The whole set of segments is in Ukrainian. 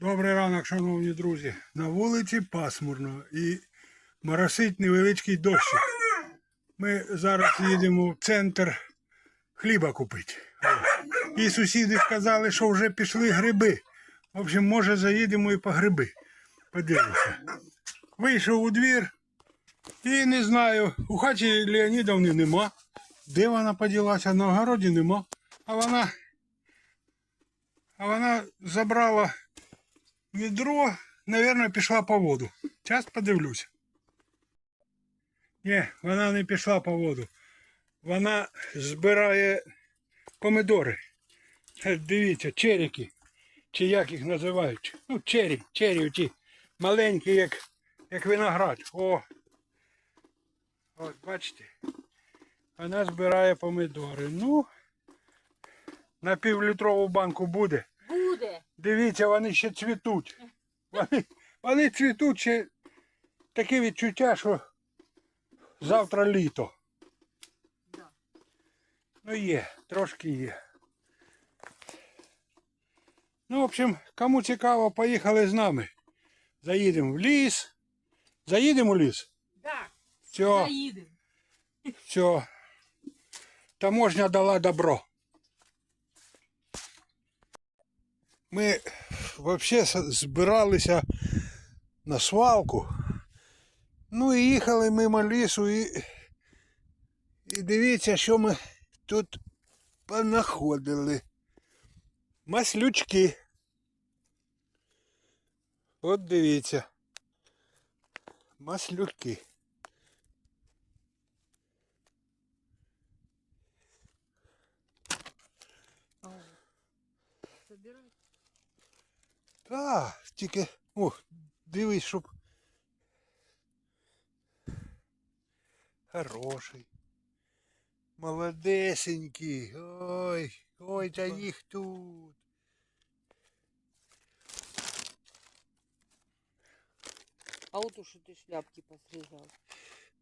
Добрий ранок, шановні друзі. На вулиці пасмурно і моросить невеличкий дощик. Ми зараз їдемо в центр хліба купити. І сусіди сказали, що вже пішли гриби. В общем, може заїдемо і по гриби. Подивимося. Вийшов у двір і не знаю, у хаті Леонідовни нема. Де вона поділася? На огороді нема. А вона, а вона забрала відро, мабуть, пішла по воду. Зараз подивлюся. Ні, вона не пішла по воду. Вона збирає помидори. Е, Дивіться, черіки. Чи як їх називають? Ну, чері, чері ті маленькі, як, як виноград. О. От, бачите. Вона збирає помидори. Ну, на півлітрову банку буде. Буде. Дивіться, вони ще цвітуть. Вони, вони цвітуть ще таке відчуття, що завтра літо. Да. Ну є, трошки є. Ну, в общем, кому цікаво, поїхали з нами. Заїдемо в ліс. Заїдемо в ліс. Да. Все, Заїдемо. все. Таможня дала добро. Ми взагалі збиралися на свалку. Ну і їхали мимо лісу і, і дивіться, що ми тут понаходили. Маслючки. От дивіться. Маслюки. Так, тільки. О, дивись, щоб. Хороший. Молодесенький. Ой, ой, та їх тут. А вот уж ты шляпки посрезал.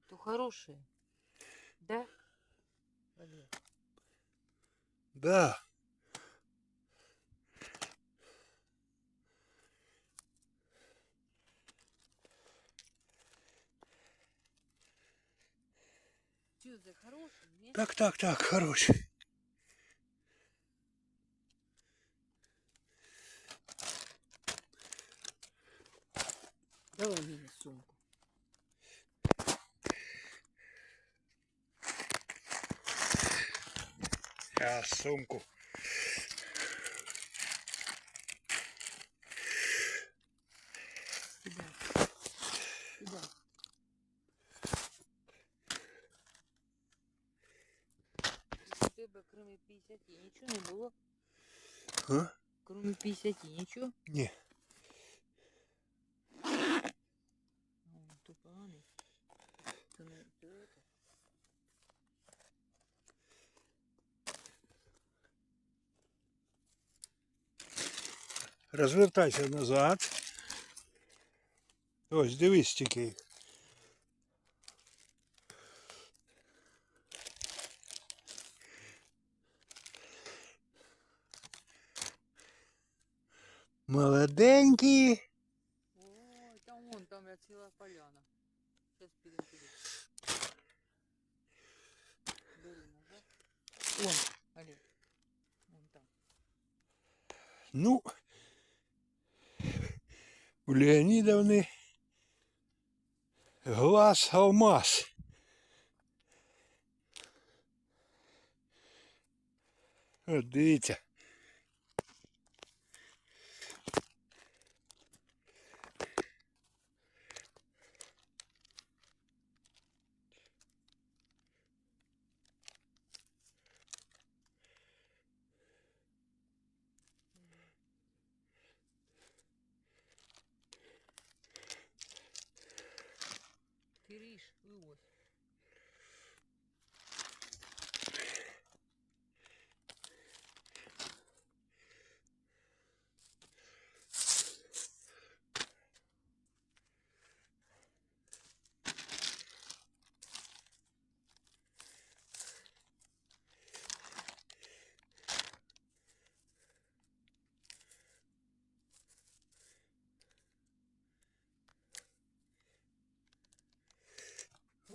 То хорошие. Да? Олег? Да. Так, так, так, хороший. Давай мне сумку. Я сумку. тебе, кроме 50, нічого не було? А? Кроме 50, нічого? Ні. Ну, то поганий. То не то это. Розвертайся назад. Ось, дивись тільки. Молоденькі. Ой, там вон, там я ціла поляна. Сейчас підемо туди. Бери назад. Вон, Олег. Вон там. Ну, у Леонідовни глаз алмаз. От дивіться.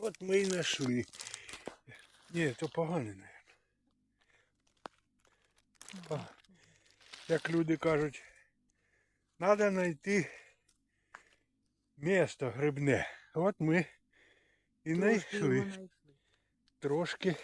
От ми і знайшли. Ні, то погане, мабуть. Як люди кажуть, треба знайти місто грибне. От ми і знайшли. Трошки.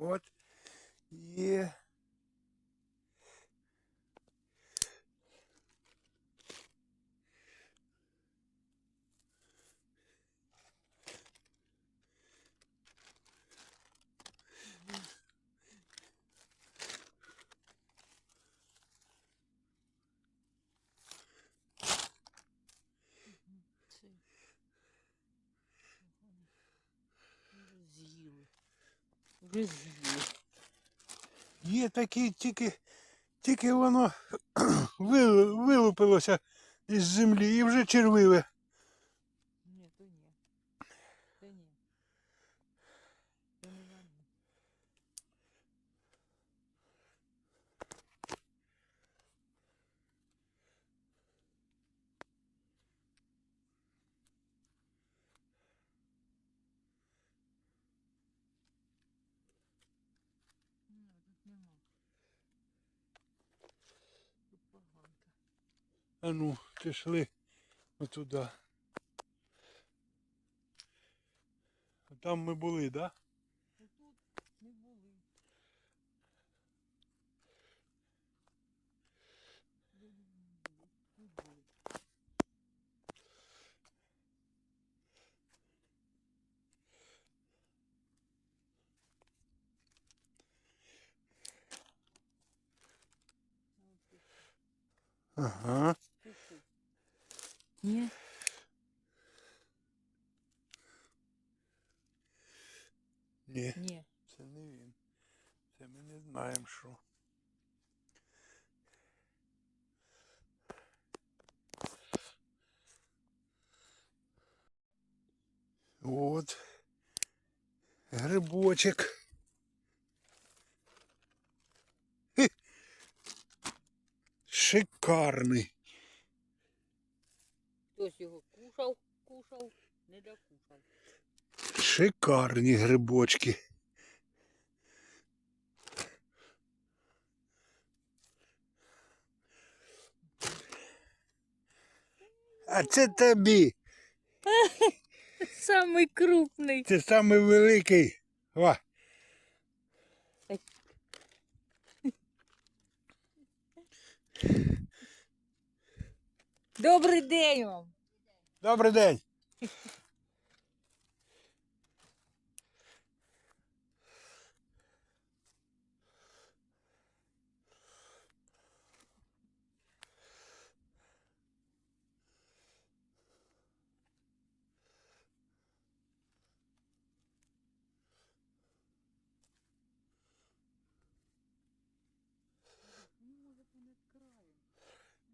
От є. Це. Вже з'їли. Вже. Є такі, тільки, тільки воно вилупилося із землі і вже червиве. А ну, пішли отуда. Там ми були, да? Тут не були. Ага. Ні? Ні, Ні. це не він. Це ми не знаємо що. От. Грибочок. Хе. Шикарний. Хтось його кушав, кушав, не докушав. Шикарні грибочки. А це тобі. Самий крупний. Це самий великий. Ва. Добрий день вам. Добрий день.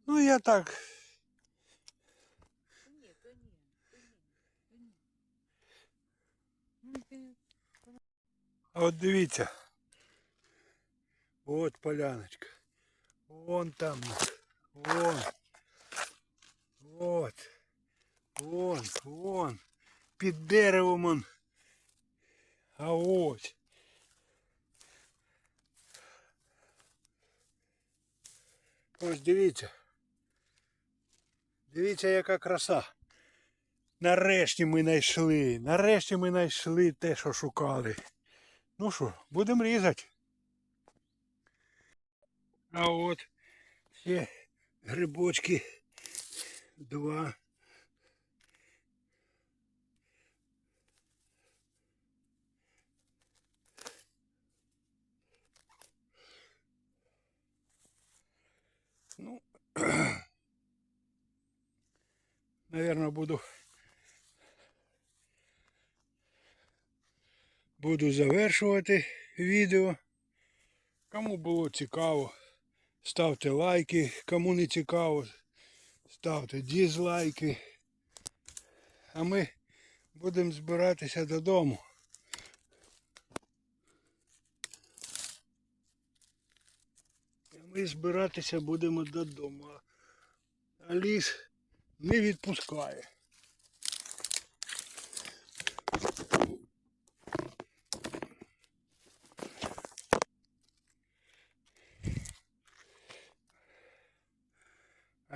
Ну я так. А от дивіться. От поляночка. Вон там. Вон. От. Вон, вон. Під деревом он. А ось. Ось дивіться. Дивіться, яка краса. Нарешті ми знайшли. Нарешті ми знайшли те, що шукали. Ну що, будемо різати. А от ще грибочки. Два. Ну, наверное, буду буду завершувати відео. Кому було цікаво, ставте лайки. Кому не цікаво, ставте дізлайки. А ми будемо збиратися додому. А ми збиратися будемо додому. А- ліс не відпускає.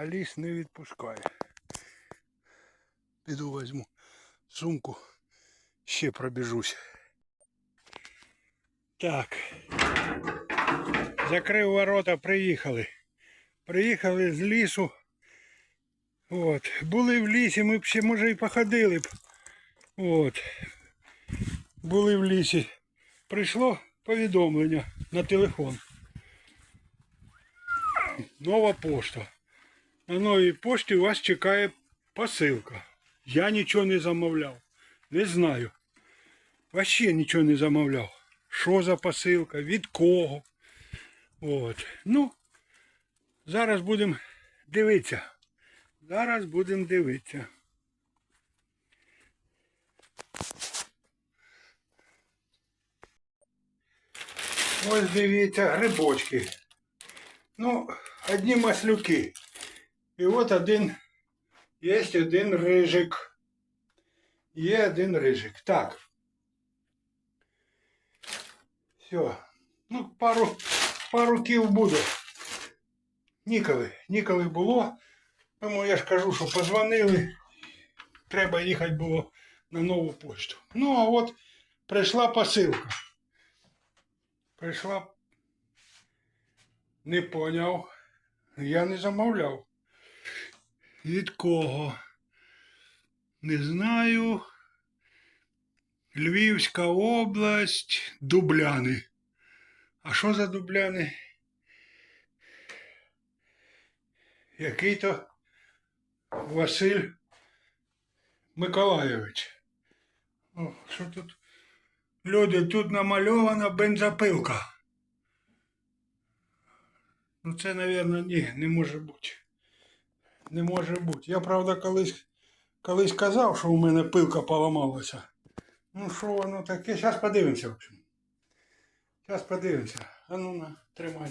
А ліс не відпускає. Піду візьму сумку, ще пробіжусь. Так. Закрив ворота, приїхали. Приїхали з лісу. От. Були в лісі, ми б ще може і походили б. От. Були в лісі. Прийшло повідомлення на телефон. Нова пошта. На новій пошті вас чекає посилка. Я нічого не замовляв. Не знаю. Вообще нічого не замовляв. Що за посилка, від кого. От. Ну, зараз будемо дивитися. Зараз будемо дивитися. Ось дивіться, грибочки. Ну, одні маслюки. І от один, є один рижик. Є один рижик. Так. Все. Ну, пару, пару кіл буде. Ніколи. Ніколи було. Тому я ж кажу, що позвонили. Треба їхати було на нову пошту. Ну, а от прийшла посилка. Прийшла. Не поняв. Я не замовляв. Від кого? Не знаю. Львівська область, Дубляни. А що за Дубляни? Який то Василь Миколайович. О, що тут? Люди, тут намальована бензопилка. Ну це, мабуть, ні, не може бути. Не може бути. Я, правда, колись, колись казав, що у мене пилка поламалася. Ну, що воно таке? Зараз подивимося, в общем. Зараз подивимося. А ну на, тримай.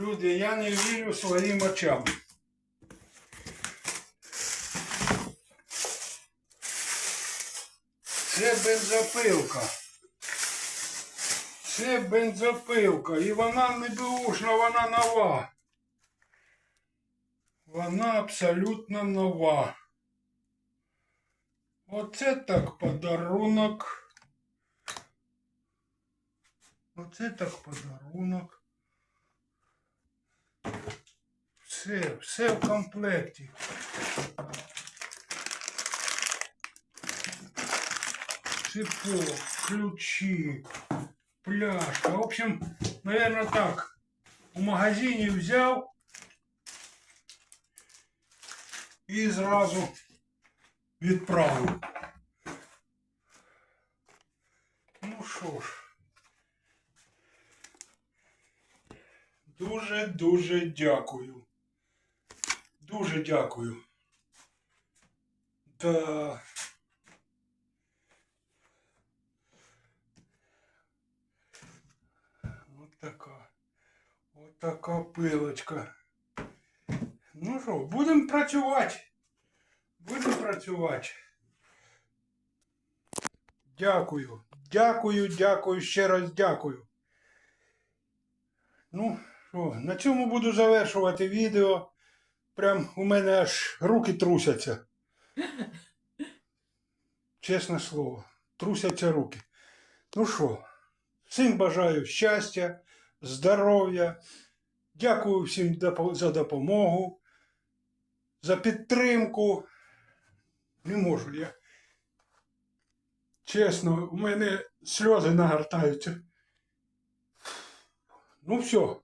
Люди, я не вірю своїм очам. Це бензопилка. Це бензопилка. І вона не беушна, вона нова. Вона абсолютно нова. Оце так подарунок. Оце так подарунок. Все, все в комплекті. Цепок, ключи, пляшка. В общем, наверное, так. У магазині взяв, і зразу відправив. Ну що ж. Дуже-дуже дякую. Дуже дякую. Та. От така. От така пилочка. Ну що, будемо працювати. Будемо працювати. Дякую. Дякую, дякую, ще раз дякую. Ну, що, на цьому буду завершувати відео. Прям у мене аж руки трусяться. Чесне слово, трусяться руки. Ну що, всім бажаю щастя, здоров'я. Дякую всім за допомогу, за підтримку. Не можу я. Чесно, у мене сльози нагортаються. Ну все.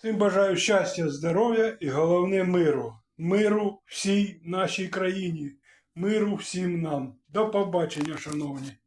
Всім бажаю щастя, здоров'я і головне миру. Миру всій нашій країні. Миру всім нам. До побачення, шановні.